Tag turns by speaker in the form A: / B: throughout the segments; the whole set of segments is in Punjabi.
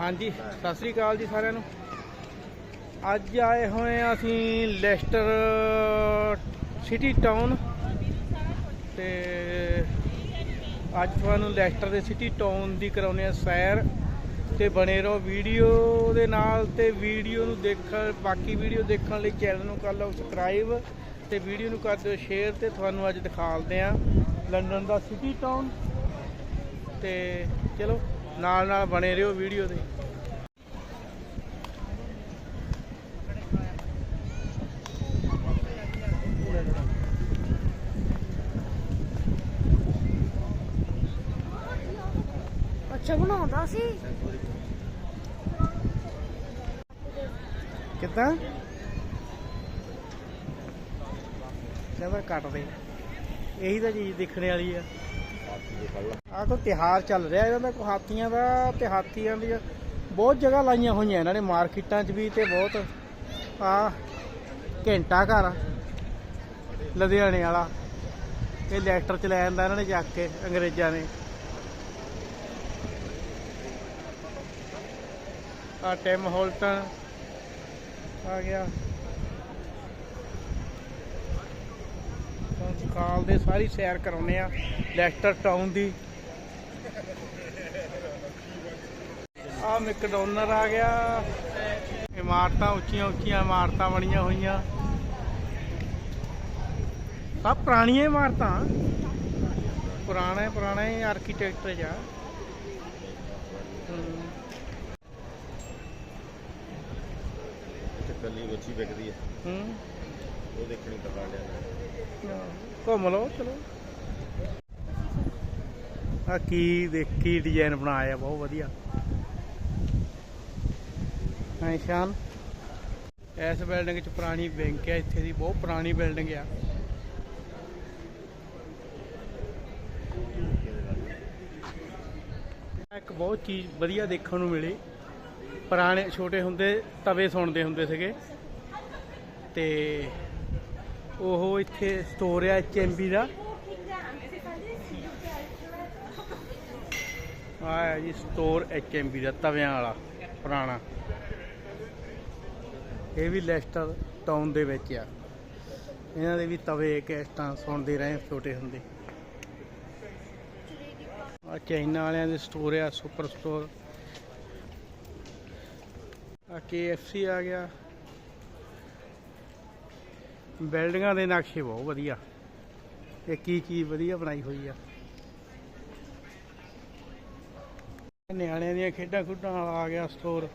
A: ਹਾਂਜੀ, ਸਤਿ ਸ੍ਰੀ ਅਕਾਲ ਜੀ ਸਾਰਿਆਂ ਨੂੰ। ਅੱਜ ਆਏ ਹੋਏ ਆ ਅਸੀਂ ਲੈਸਟਰ ਸਿਟੀ ਟਾਊਨ। ਤੇ ਅੱਜ ਤੁਹਾਨੂੰ ਲੈਸਟਰ ਦੇ ਸਿਟੀ ਟਾਊਨ ਦੀ ਕਰਾਉਨੇ ਆ ਸੈਰ। ਤੇ ਬਣੇ ਰਹੋ ਵੀਡੀਓ ਦੇ ਨਾਲ ਤੇ ਵੀਡੀਓ ਨੂੰ ਦੇਖਣ ਬਾਕੀ ਵੀਡੀਓ ਦੇਖਣ ਲਈ ਚੈਨਲ ਨੂੰ ਕਰ ਲਓ ਸਬਸਕ੍ਰਾਈਬ। ਤੇ ਵੀਡੀਓ ਨੂੰ ਕਰ ਦਿਓ ਸ਼ੇਅਰ ਤੇ ਤੁਹਾਨੂੰ ਅੱਜ ਦਿਖਾਲਦੇ ਆ ਲੰਡਨ ਦਾ ਸਿਟੀ ਟਾਊਨ। ਤੇ ਚਲੋ। ਨਾਲ ਨਾਲ ਬਣੇ ਰਹੋ ਵੀਡੀਓ ਦੇ।
B: ਅੱਛਾ ਬਣਾਉਂਦਾ ਸੀ?
A: ਕਿੱਦਾਂ? ਕਹਿੰਦਾ ਕੱਟ ਦੇ ਇਹੀ ਤਾਂ ਚੀਜ਼ ਦੇਖਣ ਵਾਲੀ ਆ। ਆਹ ਤਾਂ ਤਿਹਾਰ ਚੱਲ ਰਿਹਾ, ਇਹਨਾਂ ਦਾ ਕੋ ਹਾਥੀਆਂ ਦਾ ਤੇ ਹਾਥੀਆਂ ਦੀ ਬਹੁਤ ਜਗ੍ਹਾ ਲਾਈਆਂ ਹੋਈਆਂ ਇਹਨਾਂ ਨੇ, ਮਾਰਕੀਟਾਂ 'ਚ ਵੀ ਤੇ ਬਹੁਤ। ਆ ਘੰਟਾ ਘਰ ਲੁਧਿਆਣੇ ਵਾਲਾ। ਇਹ ਲੈਟਰ ਚ ਲੈ ਜਾਂਦਾ ਇਹਨਾਂ ਨੇ ਜਾ ਕੇ, ਅੰਗਰੇਜ਼ਾਂ ਨੇ। ਆ ਟਿਮ ਹੋਲਟਨ, ਆ ਗਿਆ। ਤੁਹਾਨੂੰ ਕਾਲ ਦੇ ਸਾਰੀ ਸੈਰ ਕਰਾਉਨੇ ਆ, ਲੈਸਟਰ ਟਾਊਨ ਦੀ। ਆ ਮੈਕਡੋਨਰ ਆ ਗਿਆ। ਇਮਾਰਤਾਂ ਉੱਚੀਆਂ ਉੱਚੀਆਂ ਇਮਾਰਤਾਂ ਬਣੀਆਂ ਹੋਈਆਂ। ਸਭ ਪੁਰਾਣੀਆਂ ਇਮਾਰਤਾਂ। ਪੁਰਾਣੇ ਪੁਰਾਣੇ ਆਰਕੀਟੈਕਚਰ ਜਾ।
C: ਚੱਕਲੀ ਵੱਛੀ ਵਿਕਦੀ ਹੈ।
A: ਹੂੰ।
C: ਉਹ ਦੇਖਣੀ ਕਰਵਾ ਲਿਆ
A: ਘੁੰਮ ਲਓ ਚਲੋ। ਆ ਕੀ ਦੇਖ ਕੀ ਡਿਜ਼ਾਈਨ ਬਣਾਇਆ ਬਹੁਤ ਵਧੀਆ। ਹਾਂ ਸ਼ਾਨ ਇਸ ਬਿਲਡਿੰਗ ਚ ਪੁਰਾਣੀ ਬੈਂਕ ਹੈ ਇੱਥੇ ਦੀ ਬਹੁਤ ਪੁਰਾਣੀ ਬਿਲਡਿੰਗ ਆ। ਇੱਕ ਬਹੁਤ ਚੀਜ਼ ਵਧੀਆ ਦੇਖਣ ਨੂੰ ਮਿਲੀ। ਪੁਰਾਣੇ ਛੋਟੇ ਹੁੰਦੇ ਤਵੇ ਸੁਣਦੇ ਹੁੰਦੇ ਸੀਗੇ। ਤੇ ਉਹ ਇੱਥੇ ਸਟੋਰ ਆ ਐਚਐਮਬੀ ਦਾ। ਆ ਹੈ ਜੀ ਸਟੋਰ ਐਚਐਮਬੀ ਦਾ ਤਵਿਆਂ ਵਾਲਾ, ਪੁਰਾਣਾ। ਇਹ ਵੀ ਲੈਸਟਰ ਟਾਊਨ ਦੇ ਵਿੱਚ ਆ। ਇਹਨਾਂ ਦੇ ਵੀ ਤਵੇ ਕੈਸਟਾਂ ਸੁਣਦੇ ਰਹੇ, ਛੋਟੇ ਹੁੰਦੇ। ਆ ਚਾਈਨਾ ਵਾਲਿਆਂ ਦੇ ਸਟੋਰ ਆ ਸੁਪਰ ਸਟੋਰ ਆ KFC ਆ ਗਿਆ। ਬਿਲਡਿੰਗਾਂ ਦੇ ਨਕਸ਼ੇ ਬਹੁਤ ਵਧੀਆ। ਇਹ ਕੀ ਚੀਜ਼ ਵਧੀਆ ਬਣਾਈ ਹੋਈ ਆ। ਨਿਆਣਿਆਂ ਦੀਆਂ ਖੇਡਾਂ ਖੁੱਡਾਂ ਵਾਲਾ ਆ ਗਿਆ ਸਟੋਰ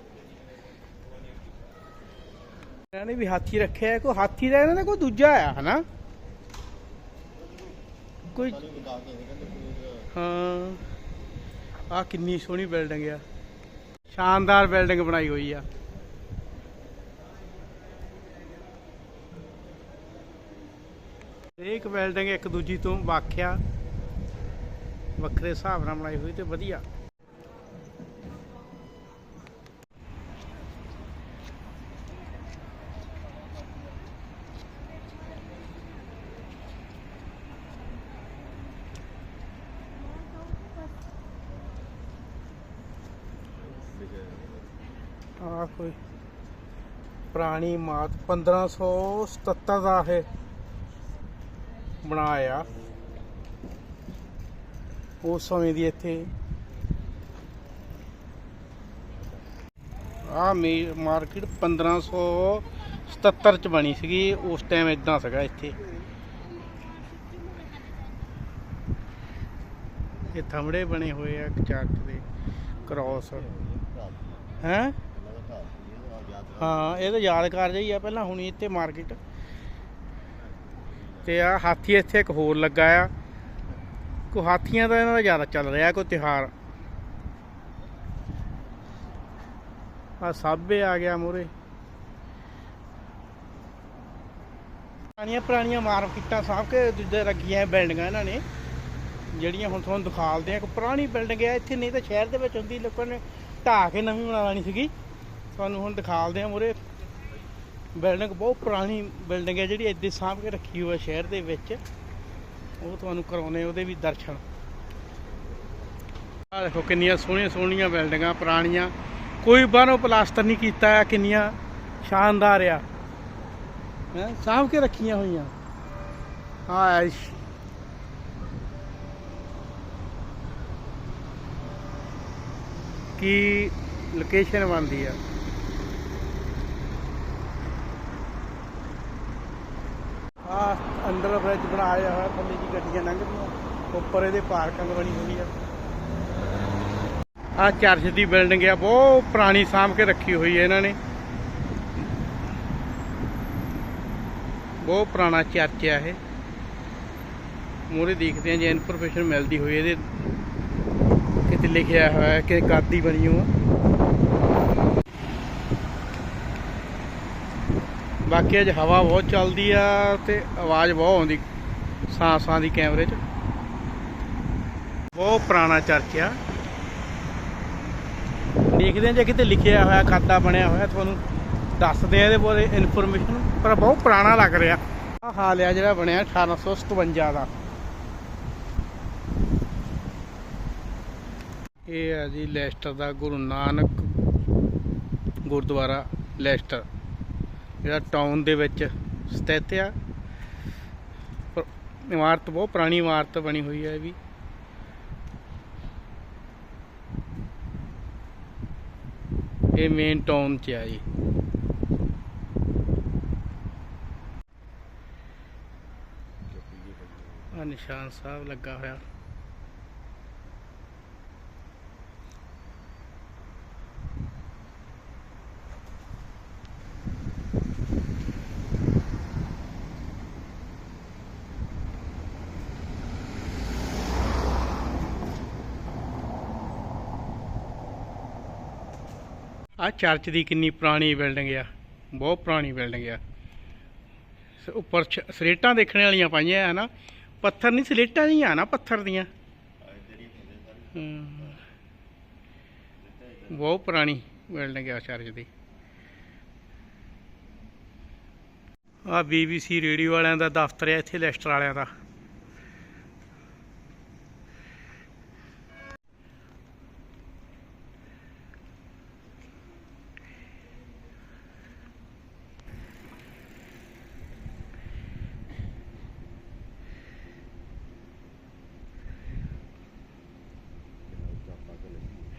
A: ਇਹਨਾਂ ਨੇ ਵੀ ਹਾਥੀ ਰੱਖਿਆ, ਕੋਈ ਹਾਥੀ ਦਾ ਇਹਨਾਂ ਦਾ ਕੋਈ ਦੂਜਾ ਆ, ਹਨਾ? ਕੋਈ ਹਾਂ। ਆ ਕਿੰਨੀ ਸੋਹਣੀ ਬਿਲਡਿੰਗ ਆ। ਸ਼ਾਨਦਾਰ ਬਿਲਡਿੰਗ ਬਣਾਈ ਹੋਈ ਆ। ਹਰੇਕ ਬਿਲਡਿੰਗ ਇੱਕ ਦੂਜੀ ਤੋਂ ਵਾਖਿਆ ਵੱਖਰੇ ਹਿਸਾਬ ਨਾਲ ਬਣਾਈ ਹੋਈ ਤੇ ਵਧੀਆ। ਆ ਕੋਈ ਪੁਰਾਣੀ ਮਾਤ 1577 ਦਾ ਇਹ ਬਣਾਇਆ। ਉਸ ਸਮੇਂ ਦੀ ਇੱਥੇ ਆ ਮੀ ਮਾਰਕੀਟ 1577 ਚ ਬਣੀ ਸੀਗੀ, ਉਸ ਟਾਈਮ ਇਦਾਂ ਸੀਗਾ ਇੱਥੇ। ਇਹ ਥੰਬੜੇ ਬਣੇ ਹੋਏ ਆ ਚੱਕ ਦੇ ਕ੍ਰਾਸ ਹੈ? ਹਾਂ, ਇਹ ਤਾਂ ਯਾਦਗਾਰ ਜਿਹੀ ਆ, ਪਹਿਲਾਂ ਹੁਣੀ ਇੱਥੇ ਮਾਰਕੀਟ। ਤੇ ਆ ਹਾਥੀ ਇੱਥੇ ਇੱਕ ਹੋਰ ਲੱਗਾ ਆ। ਕੋ ਹਾਥੀਆਂ ਦਾ ਇਹਨਾਂ ਦਾ ਜ਼ਿਆਦਾ ਚੱਲ ਰਿਹਾ, ਕੋਈ ਤਿਹਾਰ ਆ ਸਾਬੇ ਆ ਗਿਆ ਮੂਰੇ ਪੁਰਾਣੀਆਂ ਪੁਰਾਣੀਆਂ ਮਾਰਕੀਟਾਂ ਸਾਹਬ ਕੇ ਦੂਜੇ ਲੱਗੀਆਂ ਬਿਲਡਿੰਗਾਂ ਇਹਨਾਂ ਨੇ, ਜਿਹੜੀਆਂ ਹੁਣ ਤੁਹਾਨੂੰ ਦਿਖਾਲਦੇ ਆ। ਇੱਕ ਪੁਰਾਣੀ ਬਿਲਡਿੰਗ ਆ, ਇੱਥੇ ਨਹੀਂ ਤਾਂ ਸ਼ਹਿਰ ਦੇ ਵਿੱਚ ਹੁੰਦੀ, ਲੋਕਾਂ ਨੇ ਢਾਹ ਕੇ ਨਵੀਂ ਬਣਾ ਲੈਣੀ ਸੀਗੀ। ਤੁਹਾਨੂੰ ਹੁਣ ਦਿਖਾਲਦੇ ਆ ਮੁਰੇ ਬਿਲਡਿੰਗ ਬਹੁਤ ਪੁਰਾਣੀ ਬਿਲਡਿੰਗ ਹੈ ਜਿਹੜੀ ਇੱਦੇ ਸਾਂਭ ਕੇ ਰੱਖੀ ਹੋਈ ਹੈ ਸ਼ਹਿਰ ਦੇ ਵਿੱਚ। ਉਹ ਤੁਹਾਨੂੰ ਕਰਾਉਣੇ ਉਹਦੇ ਵੀ ਦਰਸ਼ਨ। ਆ ਦੇਖੋ ਕਿੰਨੀਆਂ ਸੋਹਣੀਆਂ ਸੋਹਣੀਆਂ ਬਿਲਡਿੰਗਾਂ ਪੁਰਾਣੀਆਂ। ਕੋਈ ਬਾਹਰੋਂ ਪਲਾਸਟਰ ਨਹੀਂ ਕੀਤਾ ਆ, ਕਿੰਨੀਆਂ ਸ਼ਾਨਦਾਰ ਆ। ਹੈ, ਸਾਂਭ ਕੇ ਰੱਖੀਆਂ ਹੋਈਆਂ। ਹਾਂ ਕੀ ਲੋਕੇਸ਼ਨ ਬਣਦੀ ਆ? ਆ ਅੰਦਰ ਬ੍ਰਿਜ ਬਣਾਇਆ ਹੋਇਆ, ਥੱਲੇ ਜੀ ਗੱਡੀਆਂ ਲੰਘਦੀਆਂ, ਉੱਪਰ ਇਹਦੇ ਪਾਰਕਿੰਗ ਬਣੀ ਹੋਈ ਆ। ਆ ਚਰਚ ਦੀ ਬਿਲਡਿੰਗ ਆ, ਬਹੁਤ ਪੁਰਾਣੀ ਸਾਂਭ ਕੇ ਰੱਖੀ ਹੋਈ ਹੈ ਇਹਨਾਂ ਨੇ। ਬਹੁਤ ਪੁਰਾਣਾ ਚਰਚ ਆ ਇਹ। ਮੂਰੇ ਦੇਖਦੇ ਆ ਜੇ ਇਨਫੋਰਮੇਸ਼ਨ ਮਿਲਦੀ ਹੋਈ ਇਹਦੇ ਕਿਤੇ ਲਿਖਿਆ ਹੋਇਆ ਹੈ ਕਿ ਗਾਦੀ ਬਣੀ ਹੋ ਬਾਕੀ ਅੱਜ ਹਵਾ ਬਹੁਤ ਚੱਲਦੀ ਆ ਤੇ ਆਵਾਜ਼ ਬਹੁਤ ਆਉਂਦੀ ਸਾਂ ਸਾਂ ਦੀ ਕੈਮਰੇ 'ਚ। ਬਹੁਤ ਪੁਰਾਣਾ ਚਰਚ ਆ। ਦੇਖਦੇ ਆ ਜੇ ਕਿਤੇ ਲਿਖਿਆ ਹੋਇਆ, ਖਾਤਾ ਬਣਿਆ ਹੋਇਆ, ਤੁਹਾਨੂੰ ਦੱਸਦੇ ਆ ਇਹਦੇ ਬਾਰੇ ਇਨਫੋਰਮੇਸ਼ਨ ਪਰ ਬਹੁਤ ਪੁਰਾਣਾ ਲੱਗ ਰਿਹਾ। ਆ ਹਾਲ ਆ ਜਿਹੜਾ ਬਣਿਆ 1857 ਦਾ। ਇਹ ਆ ਜੀ ਲੈਸਟਰ ਦਾ ਗੁਰੂ ਨਾਨਕ ਗੁਰਦੁਆਰਾ ਲੈਸਟਰ। ਜਿਹੜਾ ਟਾਊਨ ਦੇ ਵਿੱਚ ਸਥਿਤ ਆ। ਇਮਾਰਤ ਬਹੁਤ ਪੁਰਾਣੀ ਇਮਾਰਤ ਬਣੀ ਹੋਈ ਹੈ ਇਹ ਵੀ। ਇਹ ਮੇਨ ਟਾਊਨ 'ਚ ਆ ਜੀ। ਨਿਸ਼ਾਨ ਸਾਹਿਬ ਲੱਗਾ ਹੋਇਆ। ਆ ਚਰਚ ਦੀ ਕਿੰਨੀ ਪੁਰਾਣੀ ਬਿਲਡਿੰਗ ਆ, ਬਹੁਤ ਪੁਰਾਣੀ ਬਿਲਡਿੰਗ ਆ। ਉੱਪਰ ਸਲੇਟਾਂ ਦੇਖਣ ਵਾਲੀਆਂ ਪਾਈਆਂ ਹੈ ਨਾ, ਪੱਥਰ ਨਹੀਂ, ਸਲੇਟਾਂ ਜੀਆਂ ਨਾ ਪੱਥਰ ਦੀਆਂ। ਬਹੁਤ ਪੁਰਾਣੀ ਬਿਲਡਿੰਗ ਆ ਚਰਚ ਦੀ। ਆ ਬੀਬੀਸੀ ਰੇਡੀਓ ਵਾਲਿਆਂ ਦਾ ਦਫ਼ਤਰ ਹੈ ਇੱਥੇ ਲੈਸਟਰ ਵਾਲਿਆਂ ਦਾ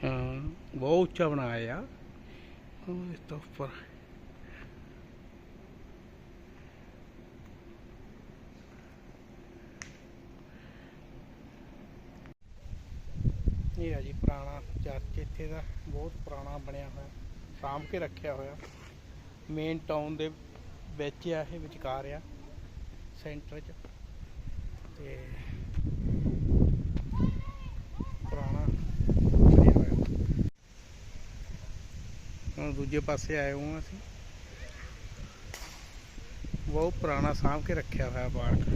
A: ਹਾਂ ਬਹੁਤ ਉੱਚਾ ਬਣਾਇਆ ਆ। ਉਹ ਇਸ ਤੋਂ ਉੱਪਰ। ਇਹ ਆ ਜੀ ਪੁਰਾਣਾ ਚਰਚ। ਇੱਥੇ ਦਾ ਬਹੁਤ ਪੁਰਾਣਾ ਬਣਿਆ ਹੋਇਆ, ਸਾਂਭ ਕੇ ਰੱਖਿਆ ਹੋਇਆ। ਮੇਨ ਟਾਊਨ ਦੇ ਵਿੱਚ ਆ, ਇਹ ਵਿਚਕਾਰ ਆ ਸੈਂਟਰ 'ਚ। ਤੇ ਪੁਰਾਣਾ ਬਣਿਆ ਹੋਇਆ ਹੁਣ ਦੂਜੇ ਪਾਸੇ ਆਏ ਹਾਂ ਅਸੀਂ। ਬਹੁਤ ਪੁਰਾਣਾ ਸਾਂਭ ਕੇ ਰੱਖਿਆ ਹੋਇਆ ਪਾਰਕ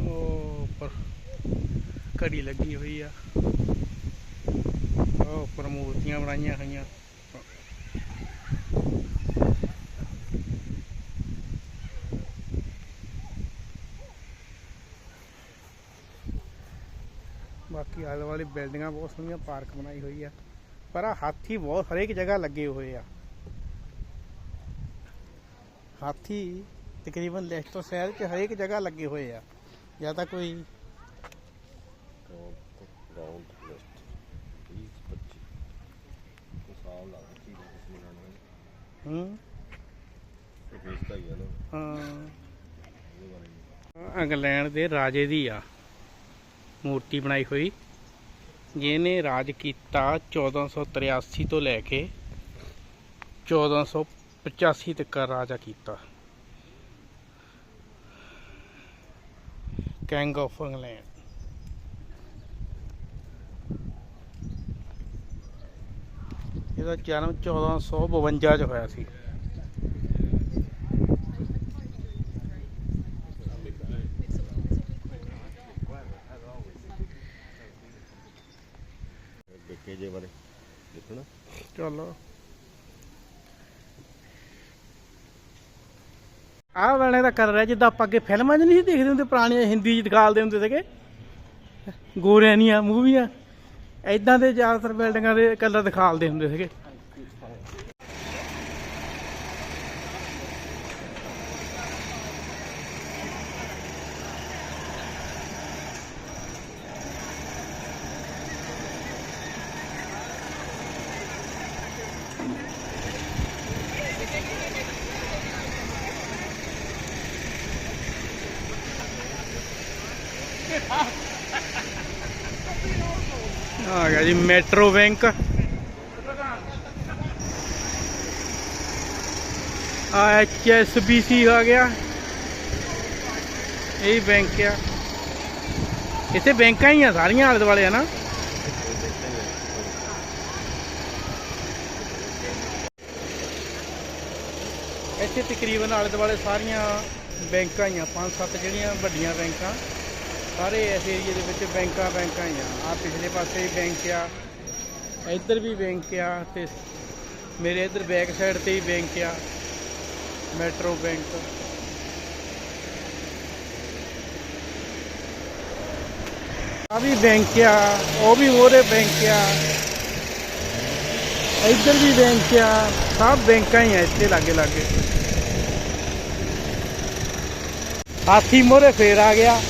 A: ਉਹ ਉੱਪਰ ਘੜੀ ਲੱਗੀ ਹੋਈ ਆ। ਉਹ ਉੱਪਰ ਮੂਰਤੀਆਂ ਬਣਾਈਆਂ ਹੋਈਆਂ। ਬਾਕੀ ਆਲੇ ਵਾਲੀ ਬਿਲਡਿੰਗਾਂ ਬਹੁਤ ਸੋਹਣੀਆਂ ਪਾਰਕ ਬਣਾਈ ਹੋਈ ਆ। ਪਰ ਆ ਹਾਥੀ ਬਹੁਤ, ਹਰੇਕ ਜਗ੍ਹਾ ਲੱਗੇ ਹੋਏ ਆ। ਹਾਥੀ ਤਕਰੀਬਨ ਲੈਸਟਰ ਸ਼ਹਿਰ 'ਚ ਹਰੇਕ ਜਗ੍ਹਾ ਲੱਗੇ ਹੋਏ ਆ। ਜਾਂ ਤਾਂ ਕੋਈ
C: ਰਾਉਂਡ ਲਿਸਟ 20 25 ਸਾਲ ਲਾ ਦਿੱਤੀ ਕਿਸ ਨੇ
A: ਹੂੰ
C: ਵੇਚਦਾ ਹੀ ਆ ਨਾ
A: ਹਾਂ? ਇੰਗਲੈਂਡ ਦੇ ਰਾਜੇ ਦੀ ਆ, ਮੂਰਤੀ ਬਣਾਈ ਹੋਈ। ਜਿਹਨੇ ਰਾਜ ਕੀਤਾ 1483 ਤੋਂ ਲੈ ਕੇ 1485 ਤੱਕ ਰਾਜਾ ਕੀਤਾ ਕਿੰਗ ਆਫ ਇੰਗਲੈਂਡ ਇਹਦਾ ਜਨਮ 1452 ਚ ਹੋਇਆ ਸੀ
C: ਇਹ ਬਿੱਕੇ ਜੇ ਬਾਰੇ। ਦੇਖਣਾ।
A: ਚਲੋ। ਆਹ ਵੇਲੇ ਦਾ ਕਰ ਰਿਹਾ ਜਿੱਦਾਂ ਆਪਾਂ ਅੱਗੇ ਫਿਲਮਾਂ 'ਚ ਨਹੀਂ ਸੀ ਦੇਖਦੇ ਹੁੰਦੇ, ਪੁਰਾਣੀਆਂ ਹਿੰਦੀ 'ਚ ਦਿਖਾਲਦੇ ਹੁੰਦੇ ਸੀਗੇ। ਗੋਰਿਆਂ ਦੀਆਂ ਮੂਵੀਆਂ। ਐਦਾਂ ਦੇ ਜ਼ਿਆਦਾਤਰ ਬਿਲਡਿੰਗਾਂ ਦੇ ਕਲਰ ਦਿਖਾਲਦੇ ਹੁੰਦੇ ਸੀਗੇ। ਆ ਗਿਆ ਜੀ ਮੈਟਰੋ ਬੈਂਕ ਆ ਐਚਐਸਬੀਸੀ ਆ ਗਿਆ। ਇਹ ਬੈਂਕ ਆ। ਇੱਥੇ ਬੈਂਕਾਂ ਹੀ ਆ, ਸਾਰੀਆਂ ਆਲੇ ਦੁਆਲੇ ਆ ਨਾ। ਇੱਥੇ ਤਕਰੀਬਨ ਆਲੇ ਦੁਆਲੇ ਸਾਰੀਆਂ ਬੈਂਕਾਂ ਹੀ ਆ, ਪੰਜ ਸੱਤ ਜਿਹੜੀਆਂ ਵੱਡੀਆਂ ਬੈਂਕਾਂ। ਸਾਰੇ ਇਸ ਏਰੀਏ ਦੇ ਵਿੱਚ ਬੈਂਕਾਂ ਬੈਂਕਾਂ ਹੀ ਆ। ਆ ਪਿਛਲੇ ਪਾਸੇ ਵੀ ਬੈਂਕ ਆ, ਇੱਧਰ ਵੀ ਬੈਂਕ ਆ ਤੇ ਮੇਰੇ ਇੱਧਰ ਬੈਕ ਸਾਈਡ ਤੇ ਹੀ ਬੈਂਕ ਆ ਮੈਟਰੋ ਬੈਂਕ ਆ ਵੀ ਬੈਂਕ ਆ, ਉਹ ਵੀ ਉਹਦੇ ਬੈਂਕ ਆ। ਇੱਧਰ ਵੀ ਬੈਂਕ ਆ, ਸਭ ਬੈਂਕਾਂ ਹੀ ਆ ਇੱਥੇ ਲਾਗੇ ਲਾਗੇ। ਹਾਥੀ ਮੋਰੇ ਫੇਰ ਆ ਗਿਆ।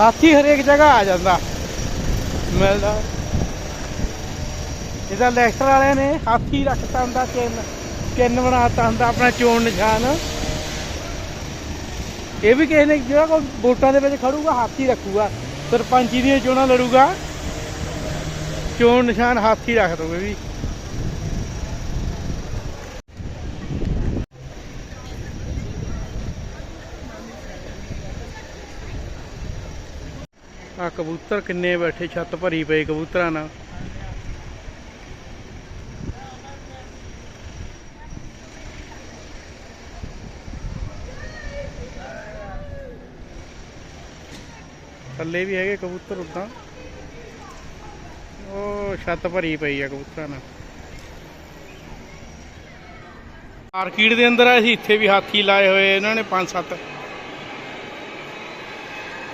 A: ਹਾਥੀ ਹਰੇਕ ਜਗ੍ਹਾ ਆ ਜਾਂਦਾ। ਮਿਲਦਾ। ਇਹਦਾ ਲੈਕਟਰ ਵਾਲਿਆਂ ਨੇ ਹਾਥੀ ਰੱਖਤਾ ਹੁੰਦਾ ਚਿੰਨ ਚਿੰਨ ਬਣਾਤਾ ਹੁੰਦਾ ਆਪਣਾ ਚੋਣ ਨਿਸ਼ਾਨ। ਇਹ ਵੀ ਕਿਸੇ ਨੇ ਜਿਹੜਾ ਕੋਈ ਵੋਟਾਂ ਦੇ ਵਿੱਚ ਖੜੂਗਾ, ਹਾਥੀ ਰੱਖੂਗਾ। ਸਰਪੰਚੀ ਦੀਆਂ ਚੋਣਾਂ ਲੜੂਗਾ। ਚੋਣ ਨਿਸ਼ਾਨ ਹਾਥੀ ਰੱਖ ਦੋਗੇ ਵੀ। ਕਬੂਤਰ ਕਿੰਨੇ ਬੈਠੇ, ਛੱਤ ਭਰੀ ਪਈ ਕਬੂਤਰਾਂ ਨਾਲ। ਥੱਲੇ ਵੀ ਹੈਗੇ ਕਬੂਤਰ ਉਦਾਂ। ਉਹ ਛੱਤ ਭਰੀ ਪਈ ਆ ਕਬੂਤਰਾਂ ਨਾਲ। ਮਾਰਕੀਟ ਦੇ ਅੰਦਰ ਅਸੀਂ ਇੱਥੇ ਵੀ ਹਾਥੀ ਲਾਏ ਹੋਏ ਇਹਨਾਂ ਨੇ ਪੰਜ ਸੱਤ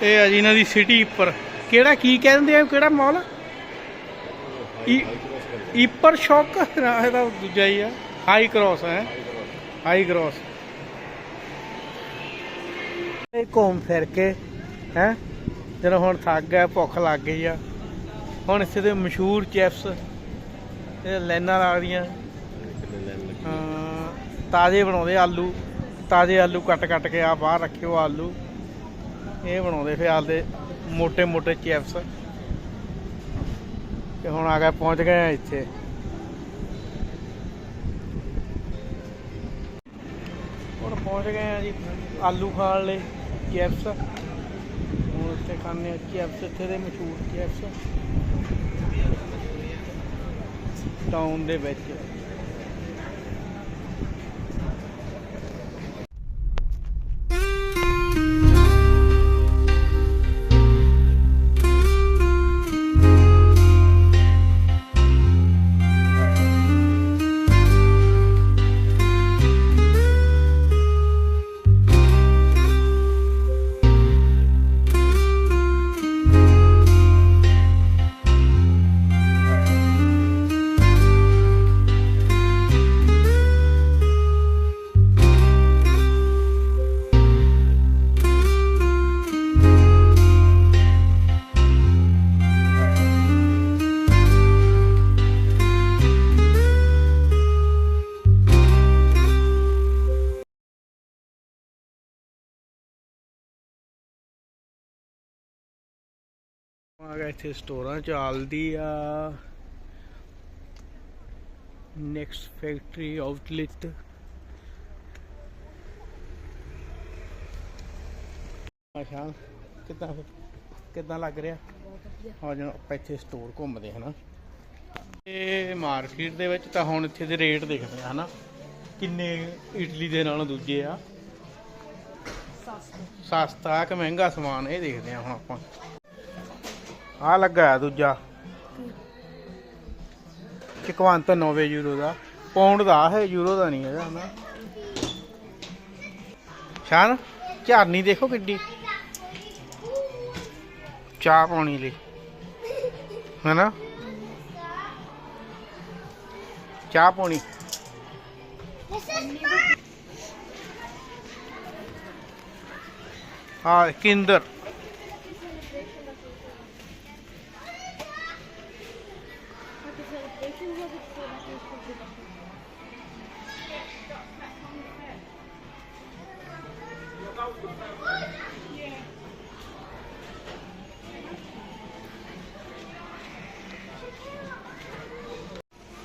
A: ਇਹ ਆ ਜੀ ਇਹਨਾਂ ਦੀ ਸਿਟੀ ਉੱਪਰ। ਕਿਹੜਾ ਕੀ ਕਹਿੰਦੇ ਆ, ਕਿਹੜਾ ਮਾਲ ਈਪਰ ਸ਼ੌਕ ਇਹਦਾ ਦੂਜਾ ਹੀ ਆ। ਹਾਈ ਕ੍ਰਾਸ ਹੈ। High cross. ਇਹ ਘੁੰਮ ਫਿਰ ਕੇ, ਹੈ? ਜਦੋਂ ਹੁਣ ਥੱਕ ਗਿਆ, ਭੁੱਖ ਲੱਗ ਗਈ ਆ। ਹੁਣ ਇੱਥੇ ਦੇ ਮਸ਼ਹੂਰ ਚਿਪਸ, ਇਹ ਲਾਈਨਾਂ ਲੱਗਦੀਆਂ ਤਾਜ਼ੇ ਬਣਾਉਂਦੇ ਆਲੂ। ਤਾਜ਼ੇ ਆਲੂ ਕੱਟ ਕੱਟ ਕੇ ਆ ਬਾਹਰ ਰੱਖਿਓ ਆਲੂ। ਇਹ ਬਣਾਉਂਦੇ ਫਿਆਲ ਦੇ ਮੋਟੇ ਮੋਟੇ ਚਿਪਸ। ਤੇ ਹੁਣ ਆ ਗਏ, ਪਹੁੰਚ ਗਏ ਇੱਥੇ। ਹੁਣ ਪਹੁੰਚ ਗਏ ਆ ਜੀ, ਆਲੂ ਖਾਣ ਲਈ ਚਿਪਸ। ਹੁਣ ਇੱਥੇ ਖਾਣੇ ਆ ਚਿਪਸ, ਇੱਥੇ ਦੇ ਮਸ਼ਹੂਰ ਚਿਪਸ। ਟਾਊਨ ਦੇ ਵਿੱਚ। ਆ ਗਿਆ ਇੱਥੇ ਸਟੋਰਾਂ ਚ ਆਲਦੀ ਆ। ਨੈਕਸਟ ਫੈਕਟਰੀ ਆਊਟਲੈਟ ਅੱਛਾ ਕਿੱਦਾਂ ਕਿੱਦਾਂ ਲੱਗ ਰਿਹਾ? ਹਾਂ ਜਦੋਂ ਆਪਾਂ ਇੱਥੇ ਸਟੋਰ ਘੁੰਮਦੇ ਹਨਾ ਇਹ ਮਾਰਕੀਟ ਦੇ ਵਿੱਚ ਤਾਂ ਹੁਣ ਇੱਥੇ ਦੇ ਰੇਟ ਦੇਖਦੇ ਆ ਹਨਾ। ਕਿੰਨੇ ਇਟਲੀ ਦੇ ਨਾਲੋਂ ਦੂਜੇ ਆ? ਸਸਤਾ। ਕਿ ਮਹਿੰਗਾ ਸਮਾਨ ਇਹ ਦੇਖਦੇ ਆ ਹੁਣ ਆਪਾਂ। ਆ ਲੱਗਾ ਹੈ ਦੂਜਾ। 51 ਯੂਰੋ ਦਾ। ਪਾਉਂਡ ਦਾ ਹੈ ਯੂਰੋ ਦਾ ਨਹੀਂ ਹੈਗਾ ਨਾ ਸ਼ਾਨ, ਝਰਨੀ ਦੇਖੋ ਕਿੱਡੀ। ਚਾਹ ਪਾਉਣੀ ਲਈ। ਹੈਨਾ। ਚਾਹ ਪਾਉਣੀ। ਆ ਕਿੰਦਰ।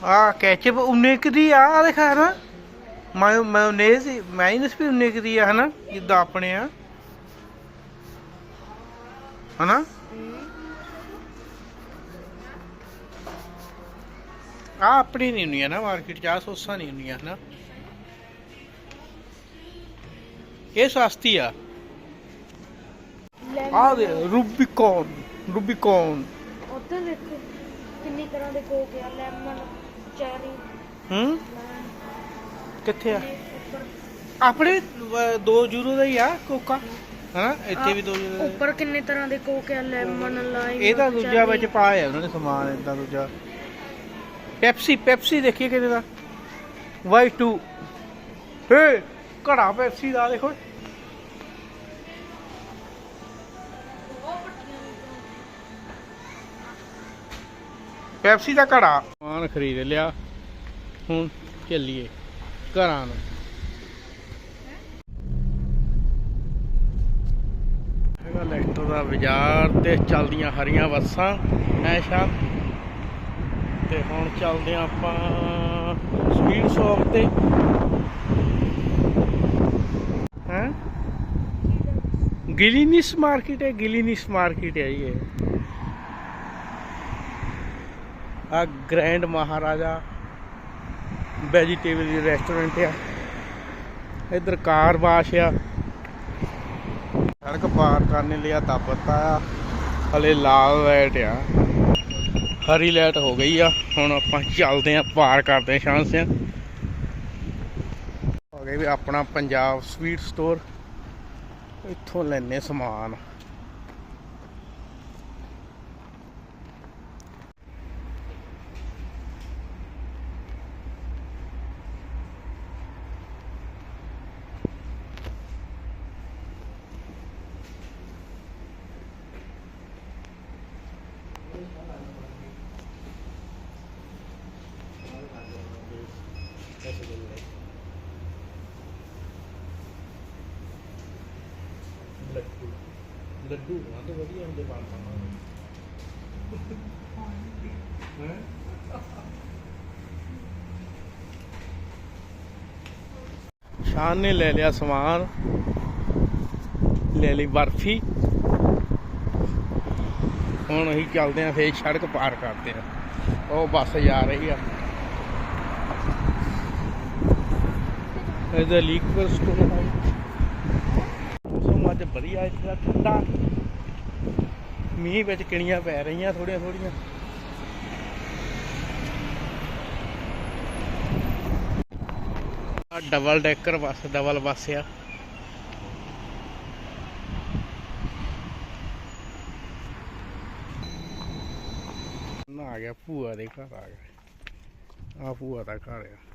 A: ਆ ਕੈਚਅਪ ਉਨੇ ਕੁ ਦੀ ਆ ਆ ਦਿਖਾ ਨਾ। ਮਾਇਓ ਮਾਇਓਨੇਜ਼ ਮਾਈਨਸ ਵੀ ਉਨੇ ਕੁ ਦੀ ਆ ਹਨਾ ਜਿੱਦਾਂ ਆਪਣੇ ਆ। ਹਨਾ? ਆ ਆਪਣੀ ਨਹੀਂ ਹੁੰਦੀਆਂ ਨਾ ਮਾਰਕੀਟ ਚ ਆ ਸੋਸਾਂ ਨਹੀਂ ਹੁੰਦੀਆਂ ਹਨਾ। ਇਹ ਸਸਤੀ ਆ। ਆ ਦੇ ਰੂਬੀਕੌਨ ਰੂਬੀਕੌਨ।
B: ਉੱਧਰ ਦੇਖੋ ਕਿੰਨੀ ਤਰ੍ਹਾਂ ਦੇ ਕੋਕ ਆ ਲੈਮਨ।
A: ਹੂੰ? ਕਿੱਥੇ ਆ? ਆਪਣੇ 2 ਯੂਰੋ ਦਾ ਹੀ ਆ ਕੋਕਾ। ਹਨਾ ਇੱਥੇ ਵੀ 2 ਯੂਰੋ ਦਾ
B: ਉੱਪਰ ਕਿੰਨੇ ਤਰ੍ਹਾਂ ਦੇ ਕੋਕ ਆ ਲੈਮਨ ਲਾਈਮ
A: ਇਹ ਤਾਂ ਦੂਜਾ ਵਿੱਚ ਪਾਇਆ ਉਹਨਾਂ ਨੇ ਸਮਾਨ ਇਦਾਂ ਦੂਜਾ। ਪੈਪਸੀ ਪੈਪਸੀ ਦੇਖੀਏ ਕਿਹਦੇ ਦਾ। ਵਾਈ 2 ਏ ਘੜਾ ਪੈਪਸੀ ਦਾ ਦੇਖੋ। ਪੈਪਸੀ ਦਾ ਘੜਾ। ਸਮਾਨ ਖਰੀਦ ਲਿਆ। ਹੁਣ ਚੱਲੀਏ ਘਰਾਂ ਨੂੰ। ਹੈਗਾ ਲੈਕਟਰ ਦਾ ਬਾਜ਼ਾਰ ਤੇ ਚੱਲਦੀਆਂ ਹਰੀਆਂ ਬੱਸਾਂ, ਐ ਸ਼ਾਮ। ਤੇ ਹੁਣ ਚੱਲਦੇ ਆਪਾਂ ਸਪੀਡ ਸ਼ੌਪ ਤੇ। ਹੈ? ਗਿਲੀਨਿਸ ਮਾਰਕੀਟ ਹੈ, ਗਿਲੀਨਿਸ ਮਾਰਕੀਟ ਹੈ ਇਹ। ਆ ਗ੍ਰੈਂਡ ਮਹਾਰਾਜਾ ਵੈਜੀਟੇਬਲ ਰੈਸਟੋਰੈਂਟ ਆ। ਇਧਰ ਕਾਰ ਵਾਸ਼ ਆ। ਸੜਕ ਪਾਰ ਕਰਨੇ ਲਿਆ ਤਾਬਤਾ ਆ। ਹਲੇ ਲਾਲ ਲਾਈਟ ਆ। ਹਰੀ ਲਾਈਟ ਹੋ ਗਈ ਆ। ਹੁਣ ਆਪਾਂ ਚੱਲਦੇ ਆ, ਪਾਰ ਕਰਦੇ ਆ ਸ਼ਾਂਸ ਆ ਹੋ ਗਏ ਵੀ ਆਪਣਾ ਪੰਜਾਬ ਸਵੀਟ ਸਟੋਰ। ਇੱਥੋਂ ਲੈਨੇ ਸਮਾਨ। ਲੱਡੂ। ਲੱਡੂ ਆ ਤਾਂ ਵਧੀਆ ਹੁੰਦੇ ਬਾਲ ਹੈ? ਸ਼ਾਨ ਨੇ ਲੈ ਲਿਆ ਸਮਾਨ। ਲੈ ਲਈ ਬਰਫੀ। ਹੁਣ ਅਸੀਂ ਚੱਲਦੇ ਆਂ ਫੇਰ ਸੜਕ ਪਾਰ ਕਰਦੇ ਆ ਉਹ ਬੱਸ ਜਾ ਰਹੀ ਆ। ਇਹਦਾ ਲੀਕਵਰ ਸਟੋਰ ਹੈ ਮੌਸਮ ਵਧੀਆ ਇੱਥੇ ਦਾ ਠੰਡਾ। ਮੀਂਹ ਵਿੱਚ ਕਿਣੀਆਂ ਪੈ ਰਹੀਆਂ ਥੋੜੀਆਂ ਥੋੜੀਆਂ ਆ double decker bus double bus ਆ। ਨਾ ਆ ਗਿਆ ਭੂਆ ਦੇ ਘਰ, ਆ ਗਿਆ। ਆ ਭੂਆ ਦਾ ਘਰ ਆ।